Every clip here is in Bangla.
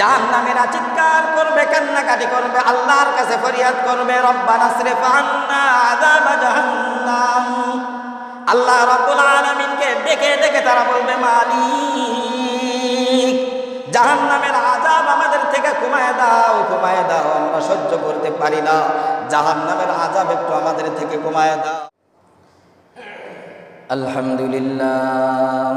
জাহান নামেরা চিৎকার করবে, কান্নাকাটি করবে, আল্লাহর কাছে ফরিয়াদ করবে, রব্বানা আযাব জাহান্নাম। আল্লাহ রাব্বুল আলামিনকে ডেকে ডেকে তারা বলবে, মালিক, জাহান্নামের আযাব আমাদের থেকে কমায় দাও কমায় দাও, আমরা সহ্য করতে পারি না। জাহান্নামের আযাব একটু আমাদের থেকে কমায় দাও। আলহামদুলিল্লাহ।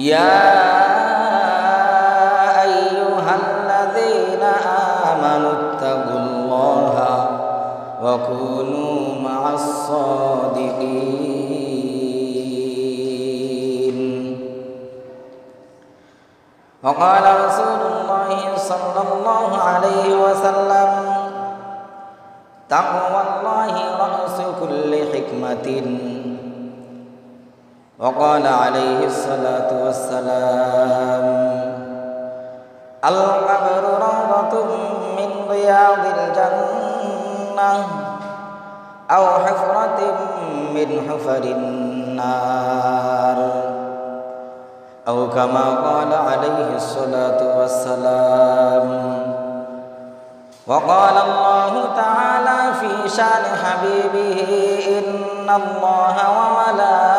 يا أيها الذين آمنوا اتقوا الله وكونوا مع الصادقين. وقال رسول الله صلى الله عليه وسلم تقوى الله رأس كل حكمة. وقال عليه الصلاة والسلام القبر روضة من رياض الجنة أو حفرة من حفر النار أو كما قال عليه الصلاة والسلام وقال الله تعالى في شان حبيبه إن الله وملائكته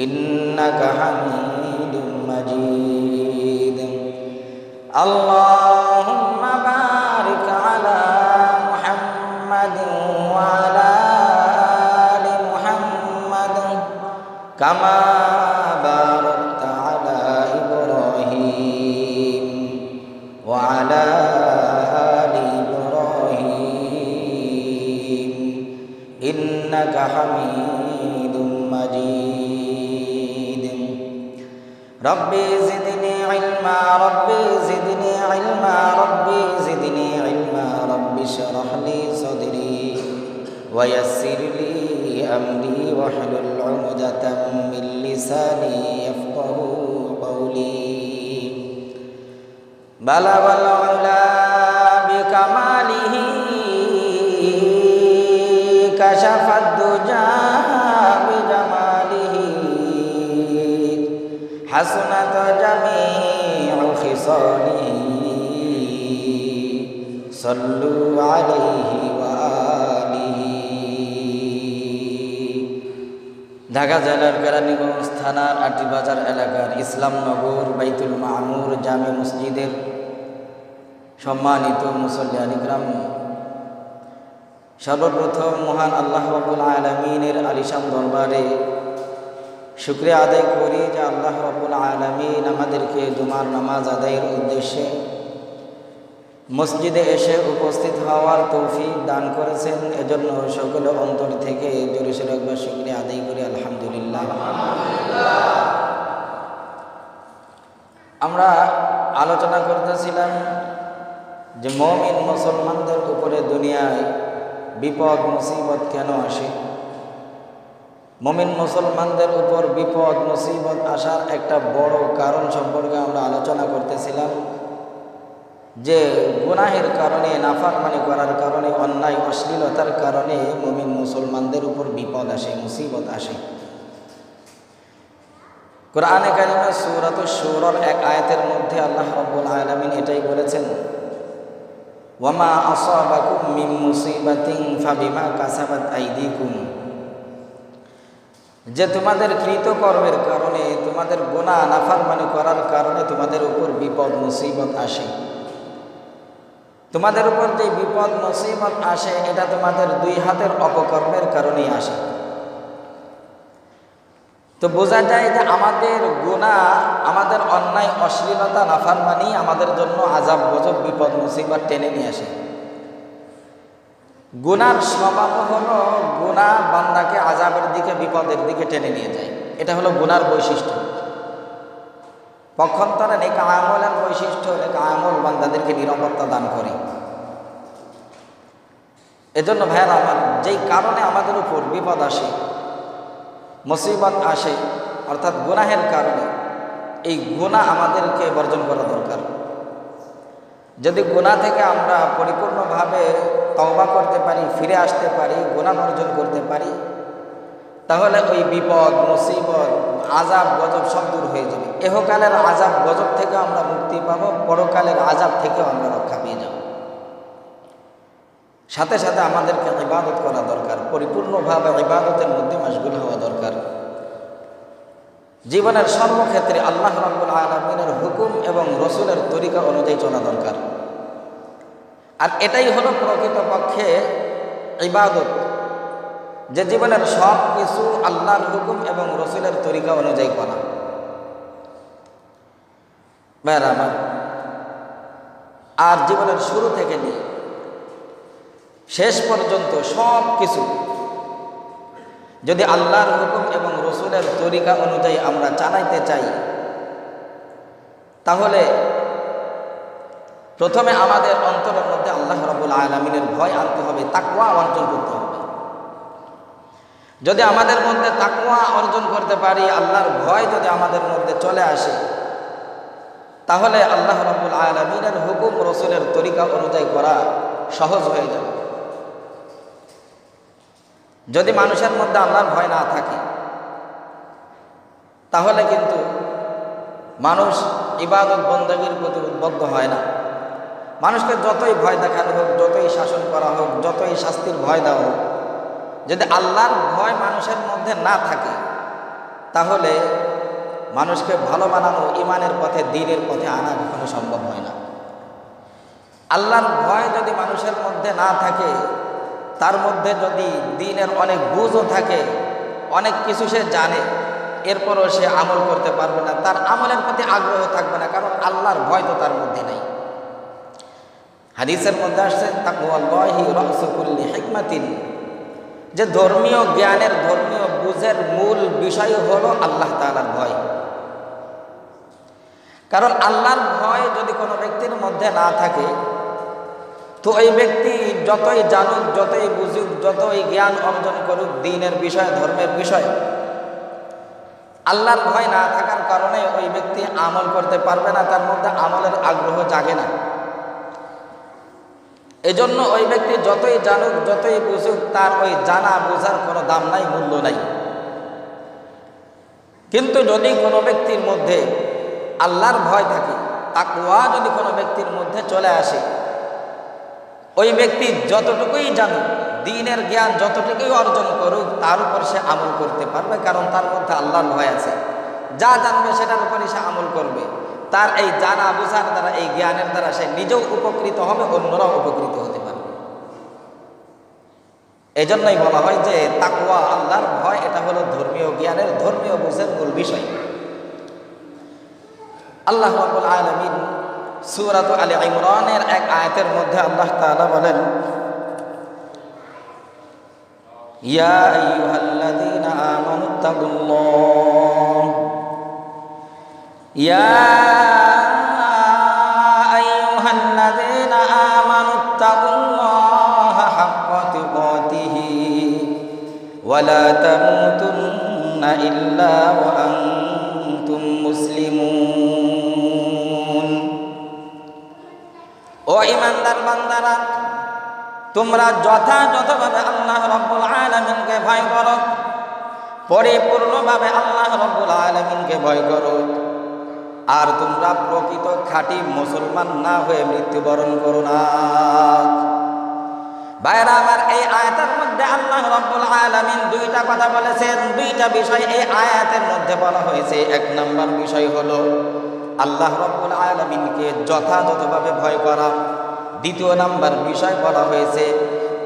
إنك حميد مجيد اللهم ربي زدني علما ربي زدني علما ربي زدني علما رب اشرح لي صدري ويسر لي أمري واحلل عقدة من لساني يفقه قولي. بلغ العلا بكماله كشف الدجى بجماله. جميع خصاله صلوا عليه وآله ঢাকা জেলার কেরানীগঞ্জ থানার আটিবাজার এলাকার ইসলামনগর বাইতুল মামুর জামে মসজিদের সম্মানিত মুসল্লিয়ান ইকরাম সর্বপ্রথম মহান আল্লাহ রাবুল আলমিনের আলিশান দরবারে শুক্রিয়া আদায় করি যে আল্লাহ রাবুল আলমিন আমাদেরকে জুমার নামাজ আদায়ের উদ্দেশ্যে মসজিদে এসে উপস্থিত হওয়ার তৌফিক দান করেছেন। এজন্য সকল অন্তর থেকে জোরে একবার শুক্রিয়া আদায় করি, আলহামদুলিল্লাহ। আমরা আলোচনা করতেছিলাম যে মমিন মুসলমানদের উপরে দুনিয়ায় বিপদ, মুসিবত কেন আসে? মমিন মুসলমানদের উপর বিপদ, মুসিবত আসার একটা বড় কারণ সম্পর্কে আমরা আলোচনা করতেছিলাম, যে গুনাহের কারণে, নাফারমানি করার কারণে, অন্যায়, অশ্লীলতার কারণে মমিন মুসলমানদের উপর বিপদ আসে, মুসিবত আসে। কোরআনে কারিমে সুরত সুরর এক আয়াতের মধ্যে আল্লাহ রব্বুল আলমিন এটাই বলেছেন ওয়ামা আসাবাকুম মিন মুসিবাতিন ফাবিমা কাসাবাত আইদিকুম। যে তোমাদের কৃতকর্মের কারণে, তোমাদের গোনা নাফারমানি করার কারণে তোমাদের উপর বিপদ মুসিবত আসে। তোমাদের উপর যে বিপদ মুসিবত আসে, এটা তোমাদের দুই হাতের অপকর্মের কারণেই আসে। তো বোঝা যায় যে আমাদের গুণা আমাদের অন্যায়, অশ্লীলতা, নাফারমানি আমাদের জন্য আজাব গজব বিপদ মুসিবত টেনে নিয়ে আসে। গুনার স্বভাব হলো গুণা বান্দাকে আজাবের দিকে, বিপদের দিকে টেনে নিয়ে যায়। এটা হলো গুনার বৈশিষ্ট্য। পক্ষান্তরে নেকা আমলের বৈশিষ্ট্য নেকা আমল বান্দাদেরকে নিরাপত্তা দান করে। এজন্য ভাইয়ার আমার, যেই কারণে আমাদের উপর বিপদ আসে, মুসিবত আসে, অর্থাৎ গুনাহের কারণে এই গুণা আমাদেরকে বর্জন করা দরকার। যদি গুণা থেকে আমরা পরিপূর্ণভাবে তওবা করতে পারি, ফিরে আসতে পারি গুণা বর্জন করতে পারি, তাহলে ওই বিপদ, মুসিবত আজাব গজব সব দূর হয়ে যাবে। এহকালের আজাব গজব থেকে আমরা মুক্তি পাবো, পরকালের আজাব থেকেও আমরা রক্ষা পেয়ে যাব। সাথে সাথে আমাদেরকে ইবাদত করা দরকার, পরিপূর্ণভাবে ইবাদতের মধ্যে মাসগুল হওয়া দরকার। জীবনের সর্বক্ষেত্রে আল্লাহ রাব্বুল আলমিনের হুকুম এবং রসুলের তরিকা অনুযায়ী চলা দরকার। আর এটাই হলো প্রকৃতপক্ষে ইবাদত, যে জীবনের সব কিছু আল্লাহর হুকুম এবং রসুলের তরিকা অনুযায়ী করা। আমার, আর জীবনের শুরু থেকে নিয়ে শেষ পর্যন্ত সব কিছু যদি আল্লাহর হুকুম রসুলের তরিকা অনুযায়ী আমরা চালাইতে চাই। তাহলে প্রথমে আমাদের অন্তরের মধ্যে আল্লাহ রবুল আলমিনের ভয় আনতে হবে তাকুয়া অর্জন করতে হবে। যদি আমাদের মধ্যে তাকুয়া অর্জন করতে পারি, আল্লাহর ভয় যদি আমাদের মধ্যে চলে আসে, তাহলে আল্লাহ রবুল আলমিনের হুকুম রসুলের তরিকা অনুযায়ী করা সহজ হয়ে যাবে। যদি মানুষের মধ্যে আল্লাহর ভয় না থাকে তাহলে কিন্তু মানুষ ইবাদত বন্দগীর প্রতি উদ্বদ্ধ হয় না। মানুষকে যতই ভয় দেখানো হোক, যতই শাসন করা হোক, যতই শাস্তির ভয় দেওয়া হোক, যদি আল্লাহর ভয় মানুষের মধ্যে না থাকে, তাহলে মানুষকে ভালো বানানো ইমানের পথে, দিনের পথে আনা কখনো সম্ভব হয় না। আল্লাহর ভয় যদি মানুষের মধ্যে না থাকে, তার মধ্যে যদি দিনের অনেক বুঝও থাকে, অনেক কিছু সে জানে এরপরও সে আমল করতে পারবে না। তার আমলের প্রতি আগ্রহ থাকবে না, কারণ আল্লাহর ভয় তো তার মধ্যে নেই। হাদিসের মধ্যে আসছে তাকুয়াল্লাহি রহসকুল্লি হিকমাতিন। যে ধর্মীয় জ্ঞানের, ধর্মীয় বুঝের মূল বিষয় হলো আল্লাহ তাআলার ভয়। কারণ আল্লাহর ভয় যদি কোনো ব্যক্তির মধ্যে না থাকে, তো ওই ব্যক্তি যতই জানুক, যতই বুঝুক, যতই জ্ঞান অর্জন করুক, দিনের বিষয়, ধর্মের বিষয় আল্লাহর ভয় না থাকার কারণে ওই ব্যক্তি আমল করতে পারবে না, তার মধ্যে আমলের আগ্রহ জাগে না। এজন্য ওই ব্যক্তি যতই জানুক, যতই বুঝুক, তার ওই জানা বোঝার কোনো দাম নাই, মূল্য নাই। কিন্তু যদি কোনো ব্যক্তির মধ্যে আল্লাহর ভয় থাকে তাকুয়া যদি কোনো ব্যক্তির মধ্যে চলে আসে ওই ব্যক্তি যতটুকুই জানুক, দিনের জ্ঞান যতটুকুই অর্জন করুক, তার উপর সে আমল করতে পারবে, কারণ তার মধ্যে আল্লাহর ভয় আছে। যা জানবে সেটার উপরই সে আমল করবে। তার এই জানা বোঝার দ্বারা, এই জ্ঞানের দ্বারা সে নিজেও উপকৃত হবে, অন্যরাও উপকৃত হতে পারবে। এই জন্যই বলা হয় যে তাকুয়া আল্লাহর ভয়, এটা হলো ধর্মীয় জ্ঞানের, ধর্মীয় বুঝের মূল বিষয়। আল্লাহ আলামিন সূরাত আলী ইমরানের এক আয়াতের মধ্যে আল্লাহ তাআলা বলেন, ইয়া আইয়ুহাল্লাযীনা আমানুত্তাকুল্লাহ ইয়া আইয়ুহাল্লাযীনা আমানুত্তাকুল্লাহ হাক্কা তুকাতিহি ওয়ালা তামুতুন্না ইল্লা ওয়া আনতুম তোমরা যথাযথভাবে আল্লাহ রব্বুল আলমিনকে ভয় করো। পরিপূর্ণভাবে আল্লাহ রব্বুল আলমিনকে ভয় করো। আর তোমরা প্রকৃত খাঁটি মুসলমান না হয়ে মৃত্যুবরণ করো না। বাইরা আমার এই আয়াতের মধ্যে আল্লাহ রব্বুল আলামিন দুইটা কথা বলেছেন। দুইটা বিষয় এই আয়াতের মধ্যে বলা হয়েছে। এক নম্বর বিষয় হলো, আল্লাহ রব্বুল আলামিনকে যথাযথভাবে ভয় করা। দ্বিতীয় নাম্বার বিষয় বলা হয়েছে,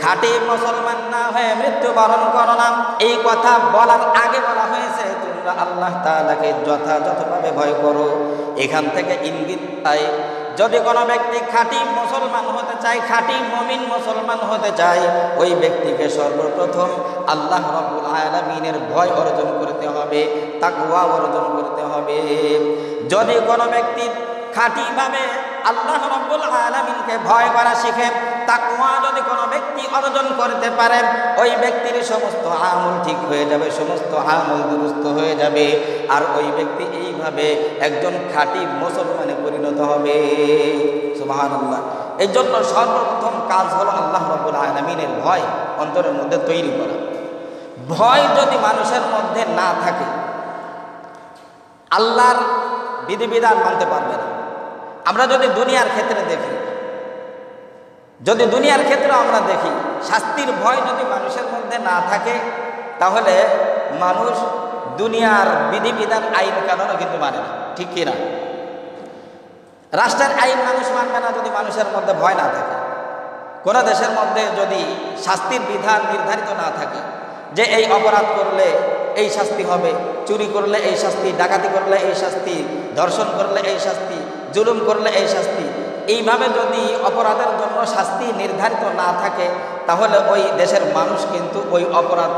খাঁটি মুসলমান না হয়ে মৃত্যুবরণ করো না। এই কথা বলার আগে বলা হয়েছে, তোমরা আল্লাহ তাআলাকে যথাযথভাবে ভয় করো। এখান থেকে ইঙ্গিত পায়, যদি কোনো ব্যক্তি খাঁটি মুসলমান হতে চায়, খাঁটি মমিন মুসলমান হতে চায়, ওই ব্যক্তিকে সর্বপ্রথম আল্লাহ রব্বুল আলামিনের ভয় অর্জন করতে হবে, তাকওয়া অর্জন করতে হবে। যদি কোনো ব্যক্তি খাঁটিভাবে আল্লাহ রব্বুল আলামিনকে ভয় করা শিখে তাকওয়া যদি কোনো ব্যক্তি অর্জন করতে পারে, ওই ব্যক্তির সমস্ত আমল ঠিক হয়ে যাবে, সমস্ত আমল দুরুস্ত হয়ে যাবে। আর ওই ব্যক্তি এইভাবে একজন খাঁটি মুসলমানে পরিণত হবে। সুবহানাল্লাহ। এই জন্য সর্বপ্রথম কাজ হলো আল্লাহ রব্বুল আলামিনের ভয় অন্তরের মধ্যে তৈরি করা। ভয় যদি মানুষের মধ্যে না থাকে, আল্লাহর বিধিবিধান মানতে পারবে না। আমরা যদি দুনিয়ার ক্ষেত্রে দেখি, যদি দুনিয়ার ক্ষেত্রে আমরা দেখি, শাস্তির ভয় যদি মানুষের মধ্যে না থাকে, তাহলে মানুষ দুনিয়ার বিধিবিধান, আইন, কানুনও কিন্তু মানে না। ঠিক কিনা রাষ্ট্রের আইন মানুষ মানবে না যদি মানুষের মধ্যে ভয় না থাকে। কোনো দেশের মধ্যে যদি শাস্তির বিধান নির্ধারিত না থাকে, যে এই অপরাধ করলে এই শাস্তি হবে। চুরি করলে এই শাস্তি, ডাকাতি করলে এই শাস্তি, ধর্ষণ করলে এই শাস্তি, জুলুম করলে এই শাস্তি। এইভাবে যদি অপরাধের জন্য শাস্তি নির্ধারিত না থাকে, তাহলে ওই দেশের মানুষ কিন্তু ওই অপরাধ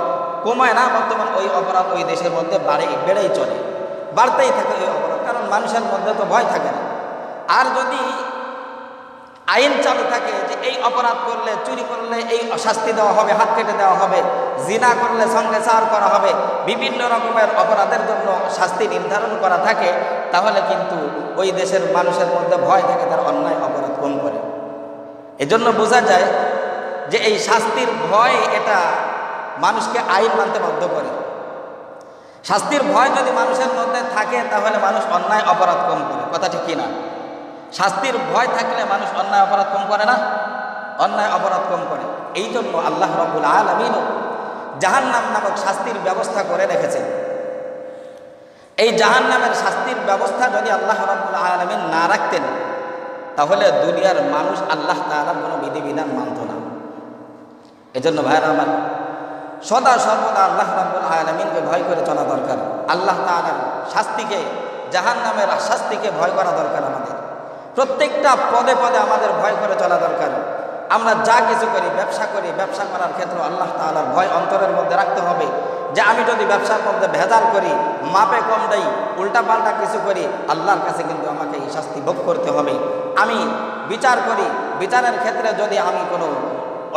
কমায় না। বর্তমান ওই অপরাধ ওই দেশের মধ্যে বাড়ে, বেড়েই চলে। বাড়তেই থাকে ওই অপরাধ, কারণ মানুষের মধ্যে তো ভয় থাকে না। আর যদি আইন চালু থাকে যে এই অপরাধ করলে, চুরি করলে এই শাস্তি দেওয়া হবে, হাত কেটে দেওয়া হবে, জিনা করলে সঙ্গে সার করা হবে, বিভিন্ন রকমের অপরাধের জন্য শাস্তি নির্ধারণ করা থাকে, তাহলে কিন্তু ওই দেশের মানুষের মধ্যে ভয় থাকে তার অন্যায় অপরাধ কম করে। এজন্য বোঝা যায় যে এই শাস্তির ভয় এটা মানুষকে আইন মানতে বাধ্য করে। শাস্তির ভয় যদি মানুষের মধ্যে থাকে, তাহলে মানুষ অন্যায় অপরাধ কম করে? কথা ঠিক কিনা শাস্তির ভয় থাকলে মানুষ অন্যায় অপরাধ কম করে না? অন্যায় অপরাধ কম করে। এই জন্য আল্লাহ রব্বুল আলমিনও জাহান্নাম নামক শাস্তির ব্যবস্থা করে রেখেছেন। এই জাহান্নামের শাস্তির ব্যবস্থা যদি আল্লাহ রব্বুল আলমিন না রাখতেন, তাহলে দুনিয়ার মানুষ আল্লাহ তালার কোনো বিধিবিধান মানত না। এজন্য ভাইরা আমার, সদা সর্বদা আল্লাহ রাব্বুল আলমিনকে ভয় করে চলা দরকার। আল্লাহ তালার শাস্তিকে জাহান নামের শাস্তিকে ভয় করা দরকার প্রত্যেকটা পদে পদে আমাদের ভয় করে চলা দরকার। আমরা যা কিছু করি, ব্যবসা করি, ব্যবসা করার ক্ষেত্রে আল্লাহ তালার ভয় অন্তরের মধ্যে রাখতে হবে। যে আমি যদি ব্যবসার মধ্যে ভেজাল করি, মাপে কম দেই, উল্টাপাল্টা কিছু করি, আল্লাহর কাছে কিন্তু আমাকে এই শাস্তি ভোগ করতে হবে। আমি বিচার করি, বিচারের ক্ষেত্রে যদি আমি কোনো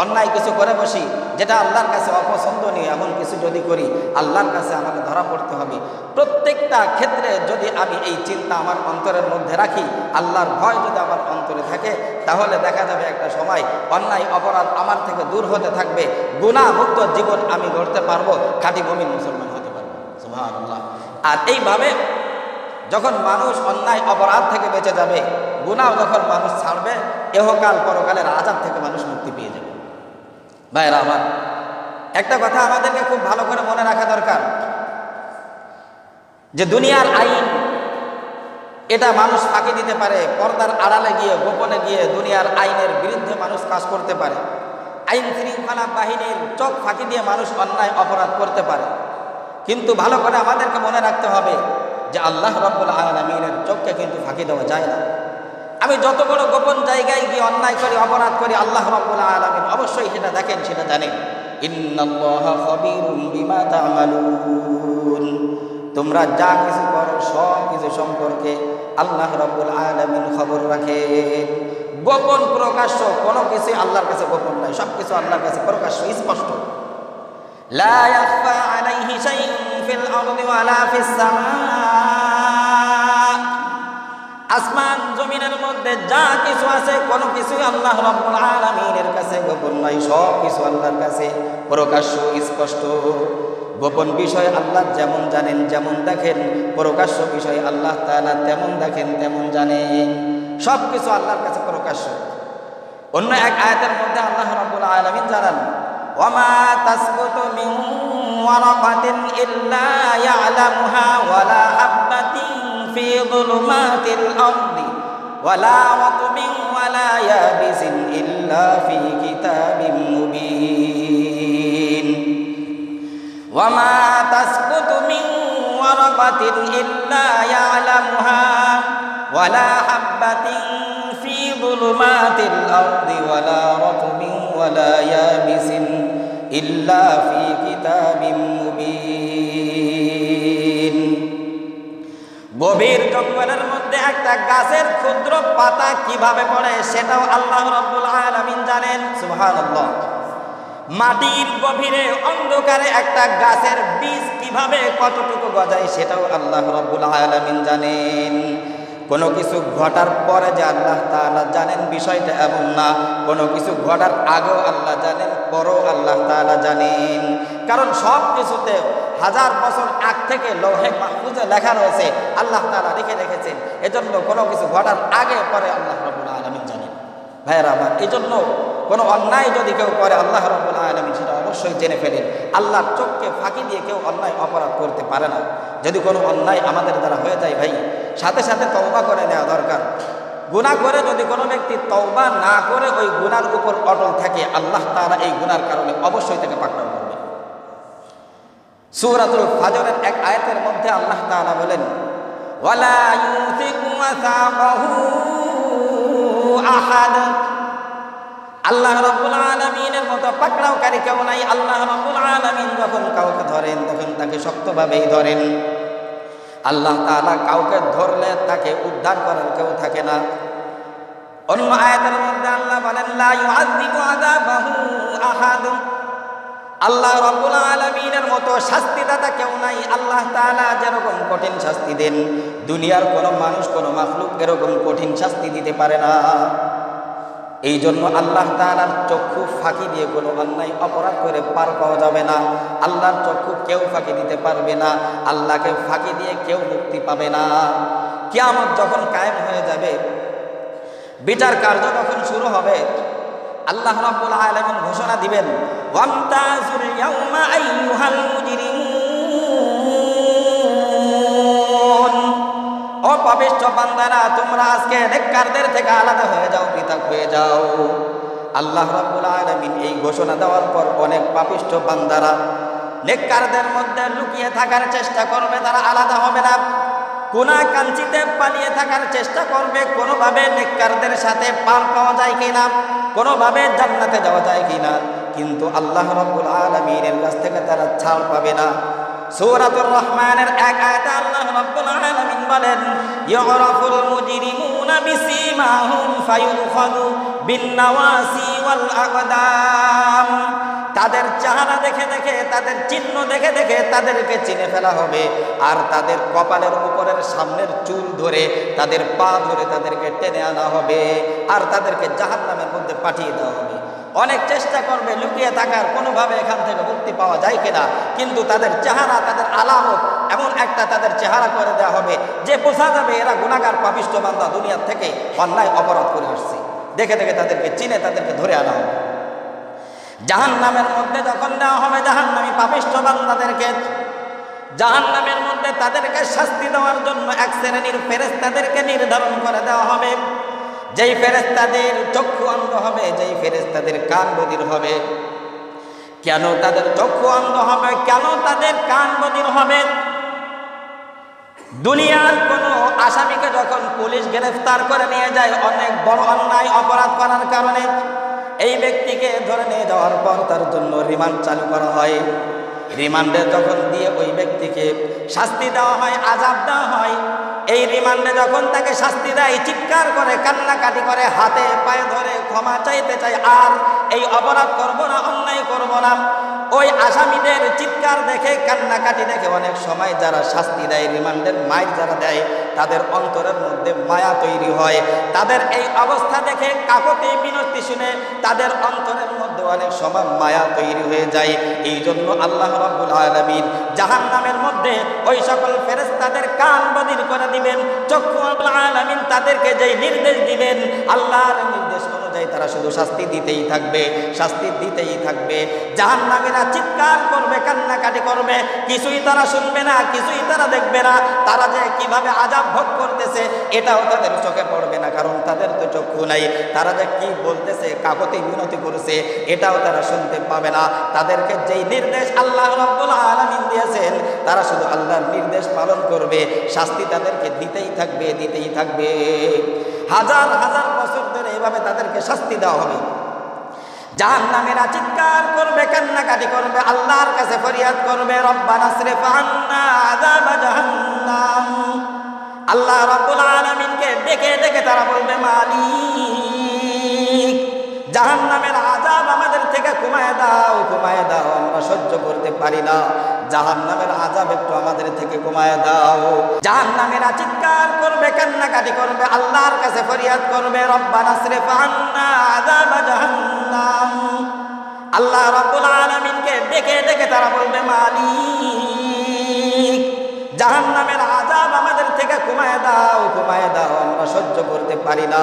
অন্যায় কিছু করে বসি, যেটা আল্লাহর কাছে অপছন্দনীয়, এমন কিছু যদি করি, আল্লাহর কাছে আমাকে ধরা পড়তে হবে। প্রত্যেকটা ক্ষেত্রে যদি আমি এই চিন্তা আমার অন্তরের মধ্যে রাখি, আল্লাহর ভয় যদি আমার অন্তরে থাকে, তাহলে দেখা যাবে একটা সময় অন্যায়, অপরাধ আমার থেকে দূর হতে থাকবে, গুণামুক্ত জীবন আমি গড়তে পারব, খাঁটি মমিন মুসলমান হতে পারব। সুবহানাল্লাহ। আর এইভাবে যখন মানুষ অন্যায়, অপরাধ থেকে বেঁচে যাবে গুনাহ যখন মানুষ ছাড়বে, এহকাল পরকালের আজাব থেকে মানুষ মুক্তি পেয়ে যাবে। ভাইরা আমার, একটা কথা আমাদেরকে খুব ভালো করে মনে রাখা দরকার। যে দুনিয়ার আইন, এটা মানুষ ফাঁকি দিতে পারে, পর্দার আড়ালে গিয়ে, গোপনে গিয়ে দুনিয়ার আইনের বিরুদ্ধে মানুষ কাজ করতে পারে। আইন শৃঙ্খলা বাহিনীর চোখ ফাঁকি দিয়ে মানুষ অন্যায়, অপরাধ করতে পারে। কিন্তু ভালো করে আমাদেরকে মনে রাখতে হবে যে আল্লাহ রব্বুল আলমিনের চোখকে কিন্তু ফাঁকি দেওয়া যায় না। আমি যত বড় গোপন জায়গায় গিয়ে অন্যায় করি, অপরাধ করি, আল্লাহ রব্বুল আলমিন অবশ্যই সেটা দেখেন, সেটা জানেন। তোমরা যা কিছু করো, সব কিছু সম্পর্কে আল্লাহ রব্বুল আলমিন খবর রাখেন গোপন প্রকাশ্য, কোনো কিছু আল্লাহর কাছে গোপন নাই, সব কিছু আল্লাহর কাছে প্রকাশ্য, স্পষ্ট। লা ইয়াখফা আলাইহি শাইউন ফিল আরদি ওয়ালা ফিস সামা আসমান জমিনের মধ্যে যা কিছু আছে, কোনো কিছু আল্লাহ রব্বুল আলামিনের কাছে গোপন নাই, সব কিছু আল্লাহর কাছে প্রকাশ্য স্পষ্ট। গোপন বিষয় আল্লাহ যেমন জানেন, যেমন দেখেন, প্রকাশ্য বিষয় আল্লাহ তাআলা তেমন দেখেন, তেমন জানেন। সব কিছু আল্লাহর কাছে প্রকাশ্য। অন্য এক আয়াতের মধ্যে আল্লাহ রাব্বুল আলামিন জানান ওয়ামা তাসকুতু মিন ওয়ারাকাতিন ইল্লা ইয়ালামুহা ওয়ালা হাববাতিন في ظلمات الأرض ولا رطب ولا يابس إلا في كتاب مبين. وما تسكت من ورقة إلا يعلمها ولا حبة في ظلمات الأرض ولا رطب ولا يابس إلا في গভীর জঙ্গলের মধ্যে একটা গাছের ক্ষুদ্র পাতা কীভাবে পড়ে সেটাও আল্লাহ রব্বুল আলমিন জানেন, সুবহানাল্লাহ। মাটির গভীরে, অন্ধকারে একটা গাছের বীজ কীভাবে কতটুকু গজায় সেটাও আল্লাহ রব্বুল আলমিন জানেন। কোনো কিছু ঘটার পরে যে আল্লাহ তাআলা জানেন বিষয়টা এমন না, কোনো কিছু ঘটার আগেও আল্লাহ জানেন, পরও আল্লাহ তাআলা জানেন। কারণ সব কিছুতে হাজার বছর আগ থেকে লৌহে মাহফুজে লেখা রয়েছে, আল্লাহ তাআলা লিখে রেখেছেন। এজন্য কোনো কিছু ঘটার আগে পরে আল্লাহ রব্বুল আলামিন জানেন। ভাইয়েরা আমার এই জন্য কোনো অন্যায় যদি কেউ করে, আল্লাহ রব্বুল আলমী সেটা অবশ্যই জেনে ফেলেন। আল্লাহর চোখকে ফাঁকি দিয়ে কেউ অন্যায় অপরাধ করতে পারে না। যদি কোনো অন্যায় আমাদের দ্বারা হয়ে যায় ভাই সাথে সাথে তওবা করে নেওয়া দরকার। গুনাহ করে যদি কোনো ব্যক্তি তওবা না করে, ওই গুনার উপর অটল থাকে, আল্লাহ তাআলা এই গুনার কারণে অবশ্যই তাকে পাকড়াও করবে। সূরাতুল ফাজরের এক আয়াতের মধ্যে আল্লাহ তাআলা বলেন আহাদ। আল্লাহ রব্বুল আলমিনের মতো পাকড়াওকারী কেউ নাই। আল্লাহ রব্বুল আলমিন যখন কাউকে ধরেন, তখন তাকে শক্তভাবেই ধরেন। আল্লাহ তাআলা কাউকে ধরলে, তাকে উদ্ধার করার কেউ থাকে না। অন্য আয়াতের মধ্যে আল্লাহ বলেন আল্লাহ রব্বুল আলমিনের মতো শাস্তিদাতা কেউ নাই। আল্লাহ তাআলা যেরকম কঠিন শাস্তি দেন, দুনিয়ার কোনো মানুষ, কোনো মাখলুক এরকম কঠিন শাস্তি দিতে পারে না। এই জন্য আল্লাহ তাআলার চক্ষু ফাঁকি দিয়ে কোনো অন্যায় অপরাধ করে পার পাওয়া যাবে না। আল্লাহর চক্ষু কেউ ফাঁকি দিতে পারবে না। আল্লাহকে ফাঁকি দিয়ে কেউ মুক্তি পাবে না। কিয়ামত যখন কায়েম হয়ে যাবে, বিচার কার্য যখন শুরু হবে, আল্লাহ রাব্বুল আলামিন ঘোষণা দিবেন পাপিষ্ঠ বান্দারা, তোমরা আজকে নেককারদের থেকে আলাদা হয়ে যাও, পৃথক হয়ে যাও। আল্লাহ রাব্বুল আলামিন এই ঘোষণা দেওয়ার পর অনেক পাপিষ্ঠ বান্দারা নেককারদের মধ্যে লুকিয়ে থাকার চেষ্টা করবে, তারা আলাদা হবে না। কোনা কাঞ্চিতে পালিয়ে থাকার চেষ্টা করবে, কোনোভাবে নেককারদের সাথে পার পাওয়া যায় কিনা, কোনোভাবে জান্নাতে যাওয়া যায় কিনা। কিন্তু আল্লাহ রাব্বুল আলামিনের কাছ থেকে তারা ছাড় পাবে না। সূরাতুর রহমানের এক আয়াতে আল্লাহ রাব্বুল আলামিন বলেন, ইউরাফুল মুজরিমুনা বিসিমাহুম ফায়ুখাযু বিন নাওয়াসি ওয়াল আকদাম তাদের চেহারা দেখে দেখে, তাদের চিহ্ন দেখে দেখে তাদেরকে চিনে ফেলা হবে। আর তাদের কপালের উপরের সামনের চুল ধরে, তাদের পা ধরে তাদেরকে টেনে আনা হবে। আর তাদেরকে জাহান্নামের মধ্যে পাঠিয়ে দেওয়া হবে। অনেক চেষ্টা করবে লুকিয়ে থাকার, কোনোভাবে এখান থেকে মুক্তি পাওয়া যায় কিনা। কিন্তু তাদের চেহারা, তাদের আলামত এমন একটা তাদের চেহারা করে দেওয়া হবে, যে বোঝা যাবে এরা গুণাগার পাপিষ্ট বান্দা দুনিয়ার থেকে অন্যায় অপরাধ করে আসছে। দেখে দেখে তাদেরকে চিনে তাদেরকে ধরে আনা হবে। জাহান নামের মধ্যে যখন দেওয়া হবে জাহান নামী পাপিষ্ট বান্দাদেরকে জাহান নামের মধ্যে তাদেরকে শাস্তি দেওয়ার জন্য এক শ্রেণির ফেরেস তাদেরকে নির্ধারণ করে দেওয়া হবে। যেই ফেরেস্তাদের চক্ষু অন্ধ হবে, যেই ফেরেস্তাদের কান বদির হবে। কেন তাদের চক্ষু অন্ধ হবে? কেন তাদের কান বদির হবে? দুনিয়ার কোনো আসামিকে যখন পুলিশ গ্রেফতার করে নিয়ে যায়, অনেক বড় অন্যায়, অপরাধ করার কারণে, এই ব্যক্তিকে ধরে নিয়ে যাওয়ার পর তার জন্য রিমান্ড চালু করা হয়। রিমান্ডে যখন দিয়ে ওই ব্যক্তিকে শাস্তি দেওয়া হয়, আজাব দেওয়া হয়, এই রিমান্ডে যখন তাকে শাস্তি দেয়, চিৎকার করে, কান্নাকাটি করে, হাতে পায়ে ধরে ক্ষমা চাইতে চায়, আর এই অপরাধ করব না, অন্যায় করব না ওই আসামিদের চিৎকার দেখে, কান্নাকাটি দেখে অনেক সময় যারা শাস্তি দেয়, রিমান্ডের মায়ের যারা দেয়, তাদের অন্তরের মধ্যে মায়া তৈরি হয়। তাদের এই অবস্থা দেখে কাকতি মিনতি শুনে তাদের অন্তরের মধ্যে অনেক সময় মায়া তৈরি হয়ে যায়। এই জন্য আল্লাহ রাব্বুল আলামিন জাহান নামের মধ্যে ওই সকল ফেরেশতাদের কান বদির করে দিবেন। চক্ষু আল্লাহ আলামিন তাদেরকে যেই নির্দেশ দিবেন, আল্লাহর নির্দেশ অনুযায়ী তারা শুধু শাস্তি দিতেই থাকবে, শাস্তি দিতেই থাকবে। জাহান নামেরা চিৎকার করবে, কান্নাকাটি করবে, কিছুই তারা শুনবে না, কিছুই তারা দেখবে না। তারা যে কীভাবে আজাব ভোগ করতেছে, এটাও তাদের চোখে পড়বে না, কারণ তাদের তো চক্ষু নাই। তারা যে কি বলতেছে, কাকতি মিনতি করছে, এটাও তারা শুনতে পাবে না। তাদেরকে যেই নির্দেশ আল্লাহ আলামিন দিয়েছেন, তারা শুধু আল্লাহর নির্দেশ পালন করবে, শাস্তি তাদেরকে দিতেই থাকবে দিতেই থাকবে। হাজার হাজার বছর ধরে এইভাবে তাদেরকে শাস্তি দেওয়া হবে। জাহান নামেরা চিৎকার করবে, কান্নাকাটি করবে, আল্লাহর কাছে ফরিয়াদ করবে, রব্বানা শ্রেফ আল্লাহ রাব্বুল আলামিনকে ডেকে ডেকে তারা বলবে, মালিক, জাহান্নামের আযাব আমাদের থেকে কমায় দাও কমায় দাও, আমরা সহ্য করতে পারি না। জাহান্নামের আজাব একটু আমাদের থেকে কমায় দাও। জাহান নামের চিৎকার করবে, কান্নাকাটি করবে, আল্লাহর কাছে ফরিয়াদ করবে, রব্বানা শ্রেফ আল্লাহ রব্বুল আলমিনকে ডেকে ডেকে তারা বলবে, মালিক আযাব আমাদের থেকে দাও কমায় দাও, আমরা সহ্য করতে পারি না।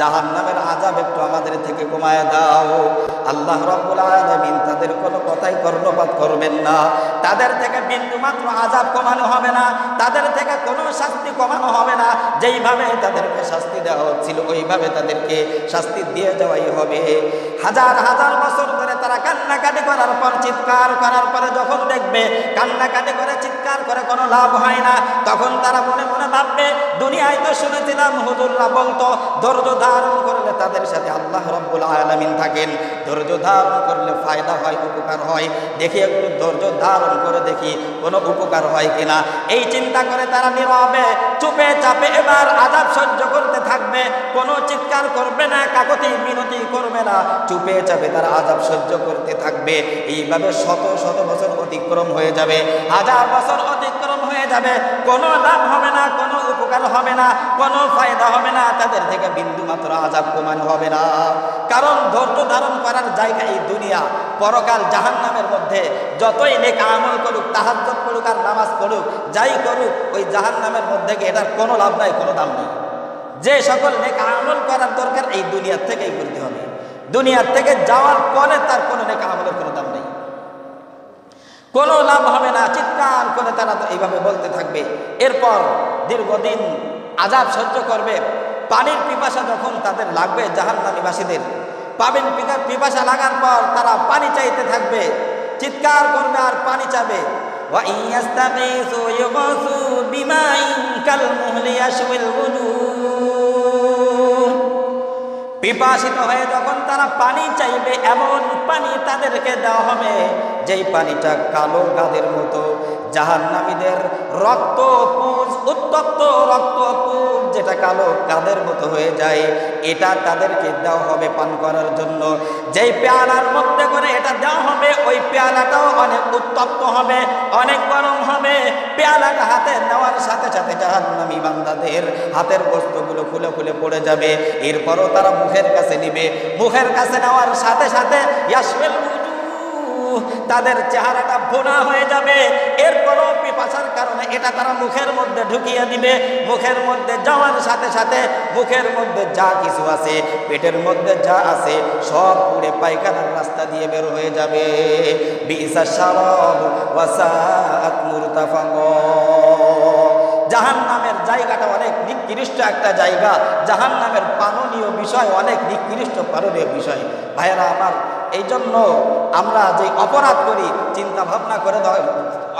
জাহান্নামের আযাব একটু আমাদের থেকে কমায় দাও। আল্লাহ রাব্বুল আলামিন তাদের কোনো কথাই কর্ণপাত করবেন না। তাদের থেকে বিন্দু মাত্র আযাব কমানো হবে না, তাদের থেকে কোনো শাস্তি কমানো হবে না। যেইভাবে তাদেরকে শাস্তি দেওয়া হচ্ছিল, ওইভাবে তাদেরকে শাস্তি দিয়ে যাওয়াই হবে। হাজার হাজার বছর তারা কান্নাকাটি করার পর, চিৎকার করার পরে যখন দেখবে কান্নাকাটি করে, চিৎকার করে কোনো লাভ হয় না, তখন তারা মনে মনে ভাববে, দুনিয়ায় তো শুনেছিলাম হুজুররা বলতো, ধৈর্য ধারণ করলে তাদের সাথে আল্লাহ রব্বুল আলামিন থাকেন। ধৈর্য ধারণ করলে ফায়দা হয়, উপকার হয়। দেখি একটু ধৈর্য ধারণ করে দেখি কোনো উপকার হয় কিনা। এই চিন্তা করে তারা নীরবে চুপে চাপে এবার আজাব সহ্য করতে থাকবে। কোনো চিৎকার করবে না, কাকতি মিনতি করবে না। চুপে চাপে তার আজাব সহ্য করতে থাকবে। এইভাবে শত শত বছর অতিক্রম হয়ে যাবে। হাজার বছর অতিক্রম হয়ে যাবে। কোনো লাভ হবে না, কোনো উপকার হবে না, কোনো ফায়দা হবে না, তাদের থেকে বিন্দু মাত্র আজাব কমানো হবে না। কারণ ধৈর্য ধারণ করার জায়গা এই দুনিয়া। পরকাল জাহান নামের মধ্যে যতই নেক আমল করুক তাহাজ্জত করুক আর নামাজ পড়ুক, যাই করুক, ওই জাহান নামের মধ্যে এটার কোনো লাভ নাই, কোনো দাম নেই। যে সকল নেক আমল করার দরকার এই দুনিয়ার থেকেই করতে হবে। দুনিয়ার থেকে যাওয়ার পরে তার কোনো নেক আমলের কোনো দাম নেই। কোনো লাভ হবে না, চিৎকার করে তারা এইভাবে বলতে থাকবে। এরপর দীর্ঘদিন আজাব সহ্য করবে পানির পিপাসা যখন তাদের লাগবে জাহান্নামীবাসীদের পাবেন পিকা- পিপাসা লাগার পর তারা পানি চাইতে থাকবে চিৎকার করবে আর পানি চাবে وَإِن يَسْتَغِيثُوا يُغَاثُوا بِمَاءٍ كَالْمُهْلِ يَشْوِي الْوُجُوهَ পিপাসিত হয়ে যখন তারা পানি চাইবে, এমন পানি তাদেরকে দেওয়া হবে, যেই পানিটা কালো গাদের মতো। জাহান্নামীদের রক্ত পুজ উত্তপ্ত রক্ত পুজ যেটা কালো কাদের মতো হয়ে যায়। এটা তাদেরকে দেওয়া হবে পান করার জন্য। যেই পেয়ালার মধ্যে করে এটা দেওয়া হবে, ওই পেয়ালাটাও অনেক উত্তপ্ত হবে, অনেক গরম হবে। পেয়ালাটা হাতে নেওয়ার সাথে সাথে জাহান্নামী বান্দাদের হাতের বস্তুগুলো খুলে খুলে পড়ে যাবে। এরপরও তারা মুখের কাছে নিবে। মুখের কাছে নেওয়ার সাথে সাথে ইয়াসমিল তাদের চেহারাটা ভোনা হয়ে যাবে। এরপরও পিপাসার কারণে এটা তারা মুখের মধ্যে ঢুকিয়ে দিবে। মুখের মধ্যে যাওয়ার সাথে সাথে মুখের মধ্যে যা কিছু আছে, পেটের মধ্যে যা আছে, সব পুড়ে পায়খানার রাস্তা দিয়ে বের হয়ে যাবে। বিসা জাহান নামের জায়গাটা অনেক নিকৃষ্ট একটা জায়গা। জাহান নামের পালনীয় বিষয় অনেক নিকৃষ্ট পালনীয় বিষয়। ভাইয়েরা, আমার এই জন্য আমরা যে অপরাধ করি, চিন্তা ভাবনা করে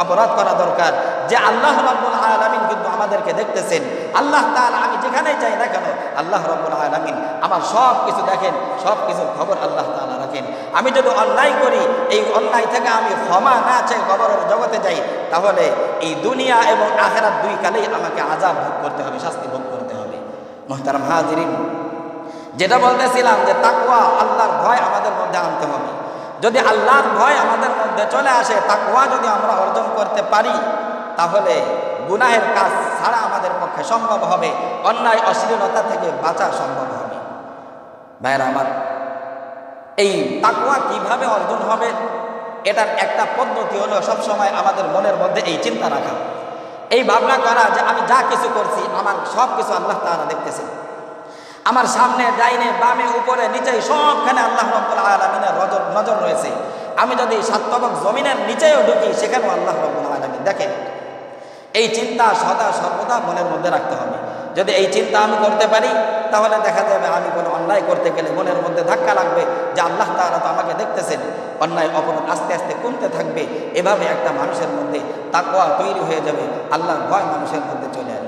অপরাধ করা দরকার। যে আল্লাহ রব্বুল আলমিন কিন্তু আমাদেরকে দেখতেছেন। আল্লাহ তাআলা আমি যেখানেই যাই না কেন, আল্লাহ রব্বুল আলমিন আমার সব কিছু দেখেন, সব কিছুর খবর আল্লাহ তাআলা রাখেন। আমি যদি অন্যায় করি, এই অন্যায় থেকে আমি ক্ষমা না চাই খবরের জগতে যাই, তাহলে এই দুনিয়া এবং আখেরাত দুই কালেই আমাকে আজাব ভোগ করতে হবে, শাস্তি ভোগ করতে হবে। মোহতারাম হাজিরিন যেটা বলতেছিলাম যে তাকুয়া আল্লাহর ভয় আমাদের মধ্যে আনতে হবে। যদি আল্লাহর ভয় আমাদের মধ্যে চলে আসে তাকুয়া যদি আমরা অর্জন করতে পারি, তাহলে গুনাহের কাজ ছাড়া আমাদের পক্ষে সম্ভব হবে, অন্যায়, অশ্লীলতা থেকে বাঁচা সম্ভব হবে। ভাইয়েরা আমার, এই তাকুয়া কীভাবে অর্জন হবে, এটার একটা পদ্ধতি হলো সবসময় আমাদের মনের মধ্যে এই চিন্তা রাখা। এই ভাবনা করা যে আমি যা কিছু করছি, আমার সব কিছু আল্লাহ তাআলা দেখতেছেন। আমার সামনে, ডাইনে, বামে, উপরে নিচে সবখানে আল্লাহ রব্বুল আলমিনের নজর নজর রয়েছে। আমি যদি সাতবক জমিনের নিচেও ঢুকি, সেখানেও আল্লাহ রব্বুল আলমিন। দেখেন, এই চিন্তা সদা সর্বদা মনের মধ্যে রাখতে হবে। যদি এই চিন্তা আমি করতে পারি, তাহলে দেখা যাবে আমি কোনো অন্যায় করতে গেলে মনের মধ্যে ধাক্কা লাগবে যে আল্লাহ তাআলা তো আমাকে দেখতেছেন। অন্যায় অপরাধ আস্তে আস্তে কমতে থাকবে। এভাবে একটা মানুষের মধ্যে তাকওয়া তৈরি হয়ে যাবে। আল্লাহর ভয় মানুষের মধ্যে চলে আসবে।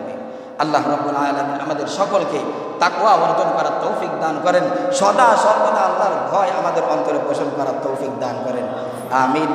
আল্লাহ রব্বুল আলমিন আমাদের সকলকে তাকুয়া অর্জন করার তৌফিক দান করেন। সদা সর্বদা আল্লাহর ভয় আমাদের অন্তরে পোষণ করার তৌফিক দান করেন। আমিন।